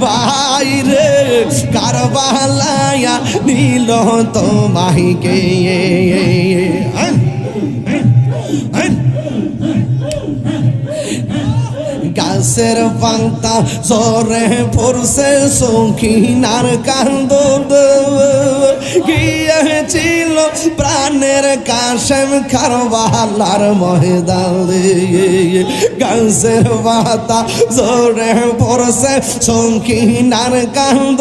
বাইরে কারবালায় নীল তো মাহিকে গাছের পান্তা জরে পড়ছে সৌখিনার কান্দ গিয়েছিল প্রাণের কাশেম খারবালার ময়দান গাছের পাতা জরে পড়ছে সৌখিনার কান্দ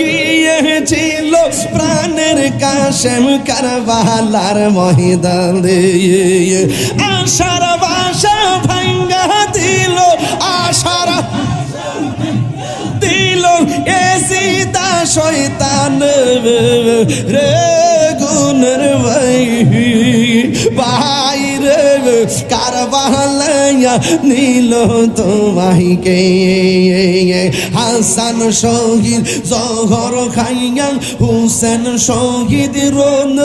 গিয়েছিল প্রাণের কাশেম কারবালার ময়দান আশার এ সীতা শৈতান রে গুণের ভাই রে কারবালাইয়া নীল তোমাইকে। হাসান শহীদ, জহর খাইয়া হুসেন শহীদ রোন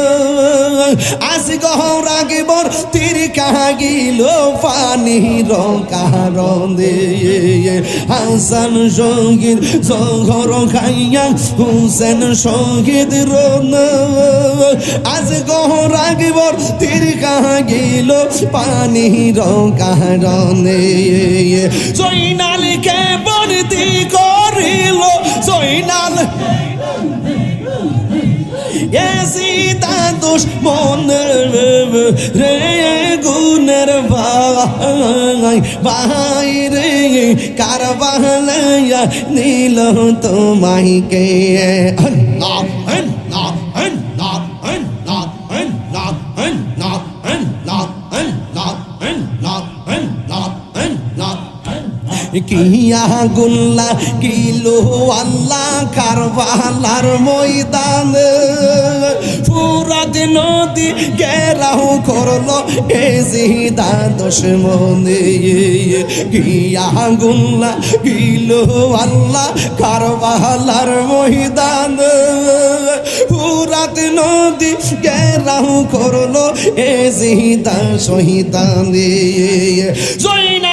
আজ গহর আগে বর তীর কাহিল পানি রকারণ দে। হাসান শহীদ, জহর খাইয়া হুসেন শহীদ রোন আজ গহর আগে বর তীর কাহিল পানি রকারণে জৈনালকে বর্তি করিল জৈনাল এ সীতা দুশ্মন রে, গুণের ভাই ভাই রে কারবালাইয়া নীল তোমাইকে কিয়া গুল্লা কিলো আল্লাহ কারবালার ময়দান। ফুরাত নদী গেরাও করল এ জিদা দুশ্মনে। কিয়া গুল্লা কিলো আল্লাহ কারবালার ময়দান। ফুরাত নদী গেরাও করল এ জিদা শহীদান। জৈনালিকে